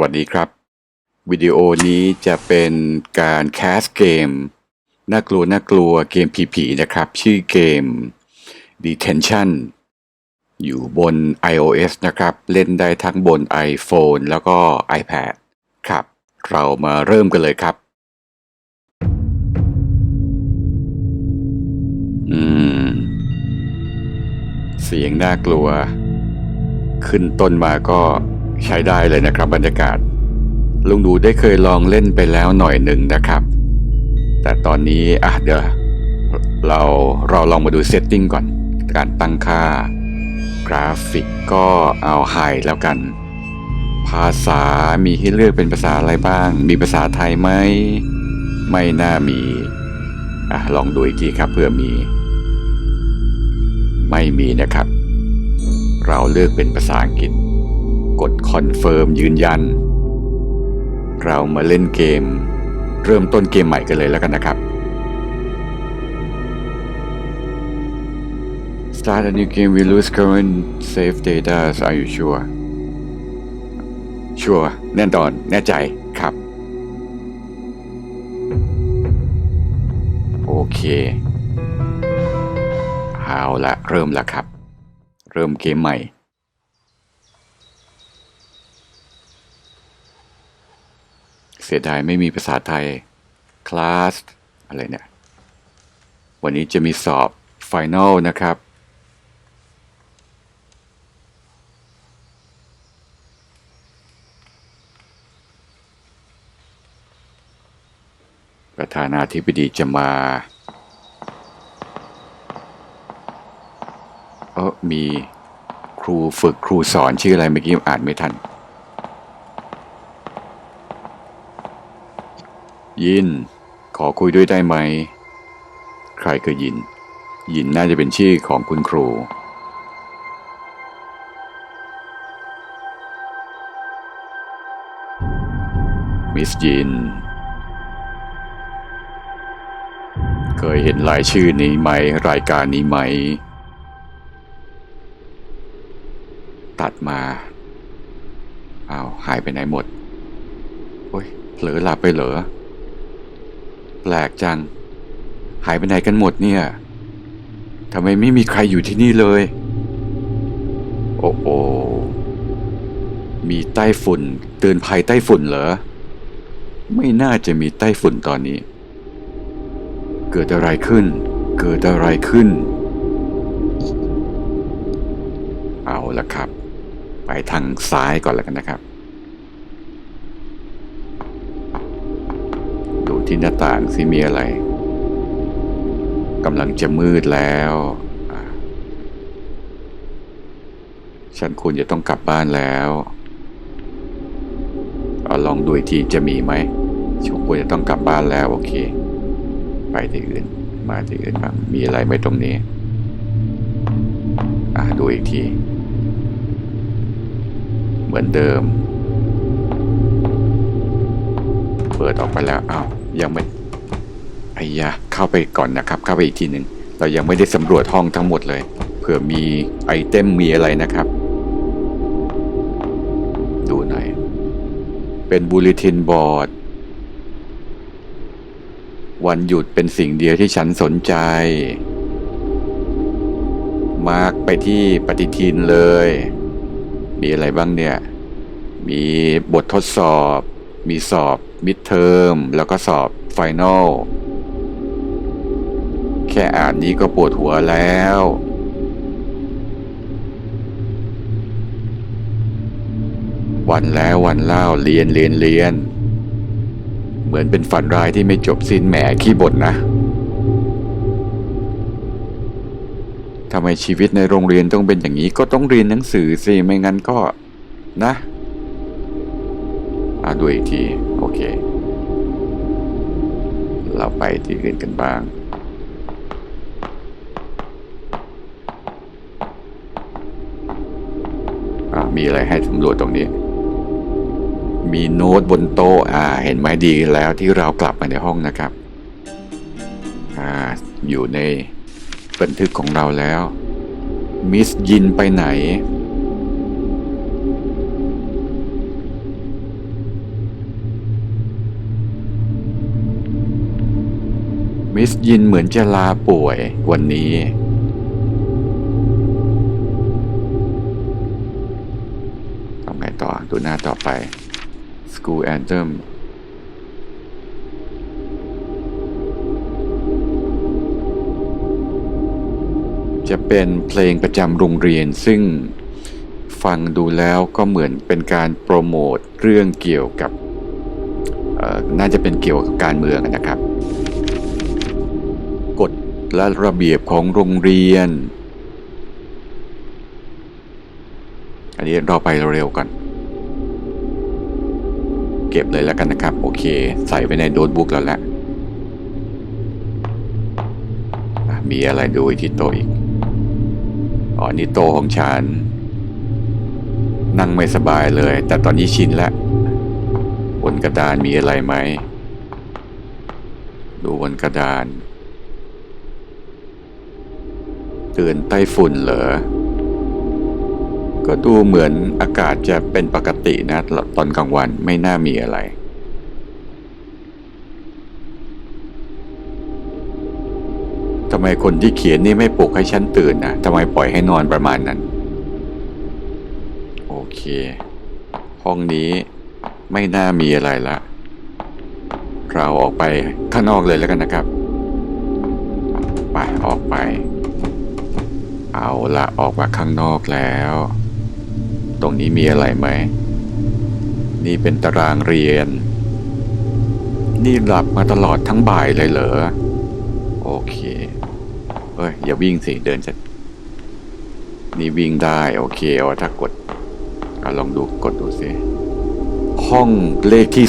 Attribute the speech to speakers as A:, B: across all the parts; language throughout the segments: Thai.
A: วัสดีครับ วิดีโอนี้จะเป็นการแคสเกม น่ากลัวน่ากลัวเกมผีๆนะครับ ชื่อเกม Detention อยู่บน iOS นะครับ เล่นได้ทั้งบน iPhone แล้วก็ iPad ครับ เรามาเริ่มกันเลยครับ อืม เสียงน่ากลัว ขึ้นต้นมาก็ ใช้ได้เลยนะครับบรรยากาศ ลุงดูได้เคยลองเล่นไปแล้วหน่อยหนึ่งนะครับ แต่ตอนนี้อะเดี๋ยวเราเราลองมาดูเซตติ้งก่อน การตั้งค่า กราฟิกก็เอาไฮแล้วกัน ภาษามีให้เลือกเป็นภาษาอะไรบ้าง มีภาษาไทยไหม ไม่น่ามีอะลองดูอีกทีครับเผื่อมี ไม่มีนะครับ เราเลือกเป็นภาษาอังกฤษ กดคอนเฟิร์มยืนยัน เรามาเล่นเกม เริ่มต้นเกมใหม่กันเลยแล้วกันนะครับ Start a new game we lose current save data are you sure ชัวร์แน่นอนแน่ใจครับ โอเคเอาละเริ่มล้วครับ เริ่มเกมใหม่ เสียดายไม่มีภาษาไทยคลาสอะไรเนี่ย วันนี้จะมีสอบไฟแนลนะครับ ประธานาธิบดีจะมาเออมีครูฝึกครูสอนชื่ออะไรเมื่อกี้อ่านไม่ทัน ยิน ขอคุยด้วยได้ไหม ใครคือยิน ยินน่าจะเป็นชื่อของคุณครู มิสยิน เคยเห็นรายชื่อนี้ไหม รายการนี้ไหม ตัดมาอ้าวหายไปไหนหมด โอ้ยเผลอหลับไปเหรอ แปลกจัง หายไปไหนกันหมดเนี่ยทำไมไม่มีใครอยู่ที่นี่เลย โอ้โอมีใต้ฝุ่นเตือนภัยใต้ฝุ่นเหรอ ไม่น่าจะมีใต้ฝุ่นตอนนี้ เกิดอะไรขึ้น เกิดอะไรขึ้น เอาละครับ ไปทางซ้ายก่อนแล้วกันนะครับ ที่หน้าต่างสิมีอะไรกำลังจะมืดแล้ว ฉันควรจะต้องกลับบ้านแล้วเอาลองดูอีกทีจะมีไหมฉันควรจะต้องกลับบ้านแล้ว โอเค ไปที่อื่น มาที่อื่นบ้างมีอะไรไหมตรงนี้ อ่าดูอีกที เหมือนเดิม เปิดออกไปแล้วอ้าว ยังไม่ไอ้ยาเข้าไปก่อนนะครับ เข้าไปอีกทีหนึ่งเรายังไม่ได้สำรวจห้องทั้งหมดเลย เผื่อมีไอเทมมีอะไรนะครับ ดูหน่อย เป็นบูเลตินบอร์ด วันหยุดเป็นสิ่งเดียวที่ฉันสนใจ มาร์กไปที่ปฏิทินเลย มีอะไรบ้างเนี่ย มีบททดสอบ มีสอบมิดเทอมแล้วก็สอบไฟแนลแค่อ่านนี้ก็ปวดหัวแล้ว วันแล้ววันเล่าเรียนเรียนเรียน เหมือนเป็นฝันร้ายที่ไม่จบสิ้นแหมขี้บ่นนะทำไมชีวิตในโรงเรียนต้องเป็นอย่างนี้ก็ต้องเรียนหนังสือสิ ไม่งั้นก็นะ อ่าดูอีกที โอเค เราไปที่อื่นกันบ้างมีอะไรให้สำรวจตรงนี้ มีโน้ตบนโต๊ะอ่า เห็นไหมดีแล้วที่เรากลับมาในห้องนะครับ อ่า อยู่ในบันทึกของเราแล้ว มิสยินไปไหน มิสยินเหมือนจะลาป่วยวันนี้ ทำไงต่อ ดูหน้าต่อไป School Anthem จะเป็นเพลงประจำโรงเรียนซึ่งฟังดูแล้วก็เหมือนเป็นการโปรโมทเรื่องเกี่ยวกับน่าจะเป็นเกี่ยวกับการเมืองนะครับ และระเบียบของโรงเรียน อันนี้เราไปเร็วๆก่อนเก็บเลยแล้วกันนะครับ โอเค ใส่ไว้ในโน้ตบุ๊กแล้วแหละมีอะไรดูที่โตอีก อ๋อ นี่โตของฉัน นั่งไม่สบายเลย แต่ตอนนี้ชินแล้ว บนกระดานมีอะไรไหม ดูบนกระดาน เตือนไต้ฝุ่นเหรอ ก็ดูเหมือนอากาศจะเป็นปกตินะตอนกลางวันไม่น่ามีอะไร ทำไมคนที่เขียนนี่ไม่ปลุกให้ฉันตื่นนะทำไมปล่อยให้นอนประมาณนั้น โอเค ห้องนี้ไม่น่ามีอะไรละ เราออกไปข้างนอกเลยแล้วกันนะครับ ไปออกไป เอาละออกมาข้างนอกแล้ว ตรงนี้มีอะไรไหม นี่เป็นตารางเรียน นี่หลับมาตลอดทั้งบ่ายเลยเหรอ โอเค เอ้ย อย่าวิ่งสิ เดินจะ นี่วิ่งได้โอเคเอาถ้ากดอะลองดูกดดูสิ ห้องเลขที่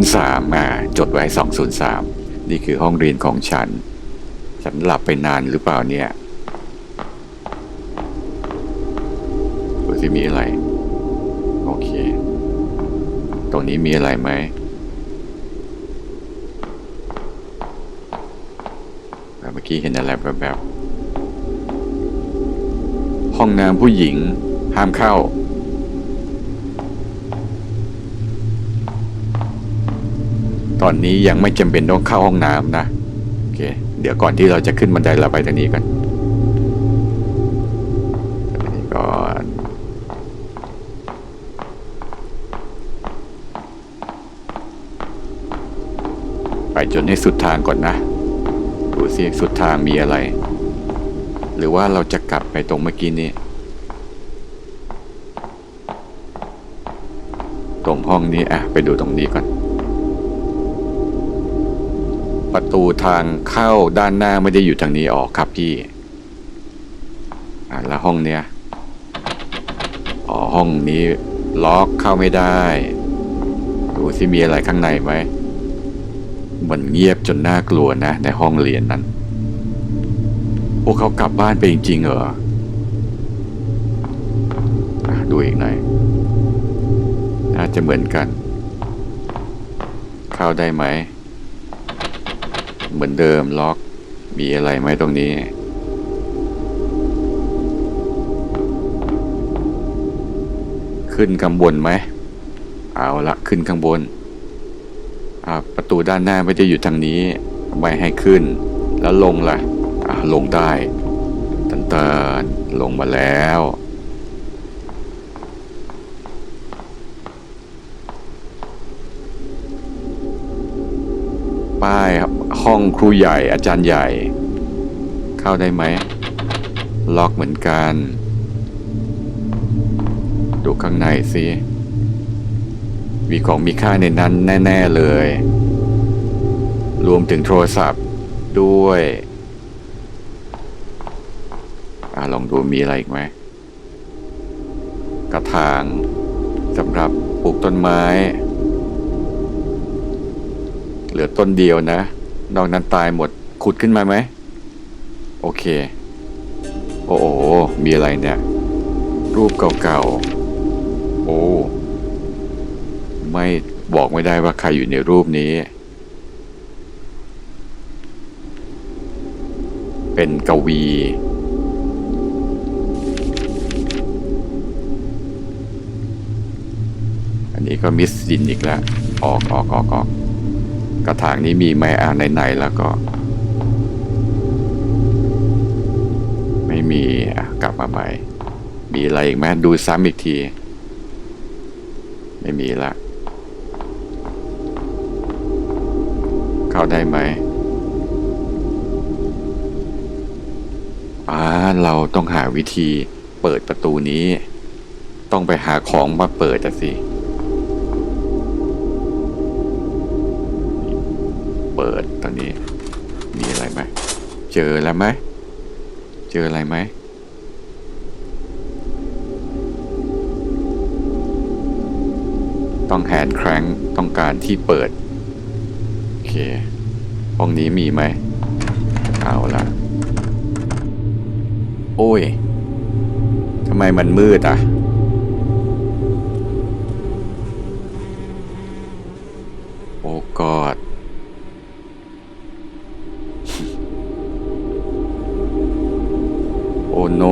A: 203มาจดไว้ 203 นี่คือห้องเรียนของฉัน ฉันหลับไปนานหรือเปล่าเนี่ย สิมีอะไร โอเค ตรงนี้มีอะไรไหมแบบเมื่อกี้เห็นอะไรแบบแบบห้องน้ำผู้หญิง ห้ามเข้า ตอนนี้ยังไม่จำเป็นต้องเข้าห้องน้ำนะ โอเค เดี๋ยวก่อนที่เราจะขึ้นบันไดเราไปทางนี้กัน จนให้สุดทางก่อนนะ ดูสิสุดทางมีอะไร หรือว่าเราจะกลับไปตรงเมื่อกี้นี้ ตรงห้องนี้อะไปดูตรงนี้ก่อน ประตูทางเข้าด้านหน้าไม่ได้อยู่ทางนี้ออกครับพี่ อะแล้วห้องเนี้ย อ๋อห้องนี้ล็อกเข้าไม่ได้ ดูสิมีอะไรข้างในไหม มันเงียบจนน่ากลัวนะ ในห้องเรียนนั้นพวกเขากลับบ้านไปจริงๆเหรอดูอีกหน่อย น่าจะเหมือนกัน เข้าได้ไหม เหมือนเดิมล็อก มีอะไรไหมตรงนี้ ขึ้นข้างบนไหม เอาละขึ้นข้างบน ประตูด้านหน้าไม่ได้อยู่ทางนี้ไม่ให้ขึ้น แล้วลงล่ะลงได้ตันเตนลงมาแล้ว ป้ายห้องครูใหญ่อาจารย์ใหญ่ เข้าได้ไหม ล็อกเหมือนกัน ดูข้างในสิ มีของมีค่าในนั้นแน่ ๆเลย รวมถึงโทรศัพท์ด้วยอลองดูมีอะไรอีกไหม กระถางสำหรับปลูกต้นไม้ เหลือต้นเดียวนะ นอกนั้นตายหมดขุดขึ้นมาไหม โอเค โอ้โห มีอะไรเนี่ย รูปเก่าๆ ไม่บอกไม่ได้ว่าใครอยู่ในรูปนี้ เป็นกวี อันนี้ก็มิสดินอีกแล้ว ออกออกออกออกกระถางนี้มีไม้อ่าไหนๆแล้วก็ ไม่มีอะกลับมาใหม่มีอะไรอีกไหมดูซ้ำอีกที ไม่มีละ เข้าได้ไหมอ่าเราต้องหาวิธีเปิดประตูนี้ ต้องไปหาของมาเปิดอะสิ เปิดตอนนี้ มีอะไรไหม เจอแล้วไหม เจออะไรไหมต้องแฮนด์แครงต้องการที่เปิด เค ห้องนี้มีไหม เอาละโอ้ย ทำไมมันมืดอะ โอ้กอดโอ้โน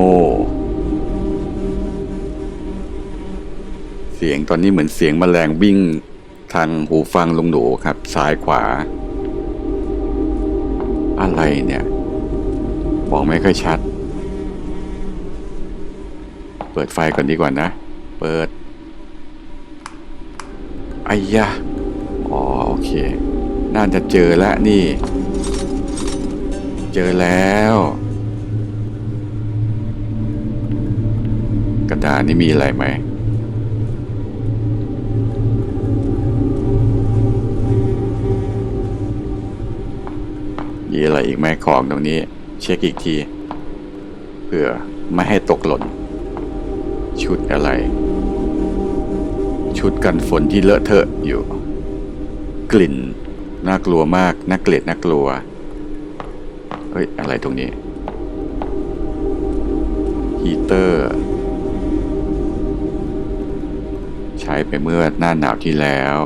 A: เสียงตอนนี้เหมือนเสียงแมลงวิ่ง ทางหูฟังลุงหนูครับ ซ้ายขวา อะไรเนี่ยบอกไม่ค่อยชัด เปิดไฟก่อนดีกว่านะ เปิดไอ้ยะอ๋อโอเค น่าจะเจอแล้วนี่ เจอแล้ว กระดานนี่มีอะไรไหม มีอะไรอีกไหมของตรงนี้ เช็คอีกทีเพื่อไม่ให้ตกหล่น ชุดอะไร ชุดกันฝนที่เลอะเทอะอยู่ กลิ่นน่ากลัวมากน่าเกลียดน่ากลัวเฮ้ยอะไรตรงนี้ฮีเตอร์ใช้ไปเมื่อหน้าหนาวที่แล้ว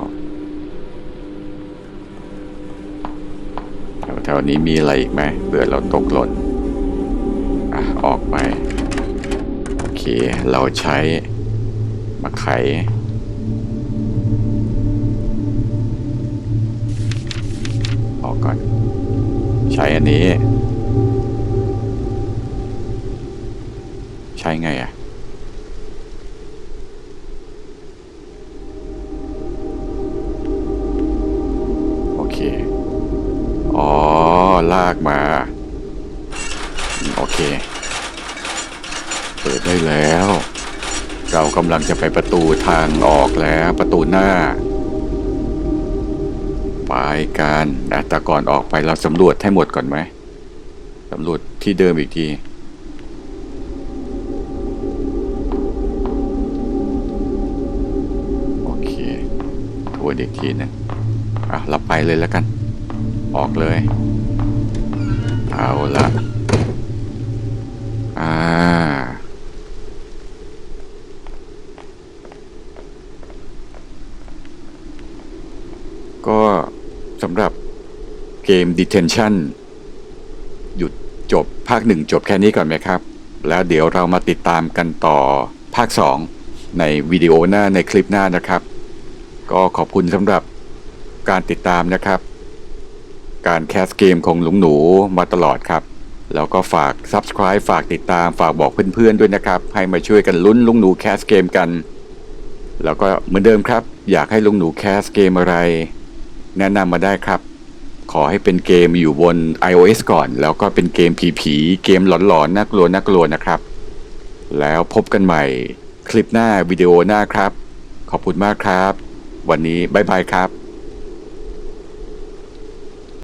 A: แถวนี้มีอะไรอีกไหมเผื่อเราตกหล่นอะออกไป โอเค เราใช้มาไขออกก่อน ใช้อันนี้ ใช้ไงอะโลังจะไปประตูทางออกแล้วประตูหน้า ไปกันนะแต่ก่อนออกไปเราสำรวจให้หมดก่อนไหมสำรวจที่เดิมอีกทีโอเคทวนอีกทีนึงอะเราไปเลยแล้วกัน ออกเลย เอาละอ่า ก็ สำหรับเกม Detention หยุดจบภาคหนึ่งจบแค่นี้ก่อนไหมครับ แล้วเดี๋ยวเรามาติดตามกันต่อภาค 2 ในวิดีโอหน้าในคลิปหน้านะครับ ก็ขอบคุณสำหรับการติดตามนะครับ การแคสเกมของลุงหนูมาตลอดครับ แล้วก็ฝาก Subscribe ฝากติดตามฝากบอกเพื่อนๆด้วยนะครับ ให้มาช่วยกันลุ้นลุงหนูแคสเกมกัน แล้วก็เหมือนเดิมครับ อยากให้ลุงหนูแคสเกมอะไร แนะนำมาได้ครับ ขอให้เป็นเกมอยู่บน iOS ก่อน แล้วก็เป็นเกมผีๆเกมหลอนๆน่ากลัวน่ากลัวนะครับ แล้วพบกันใหม่ คลิปหน้าวิดีโอหน้าครับ ขอบคุณมากครับ วันนี้บ๊ายบายครับ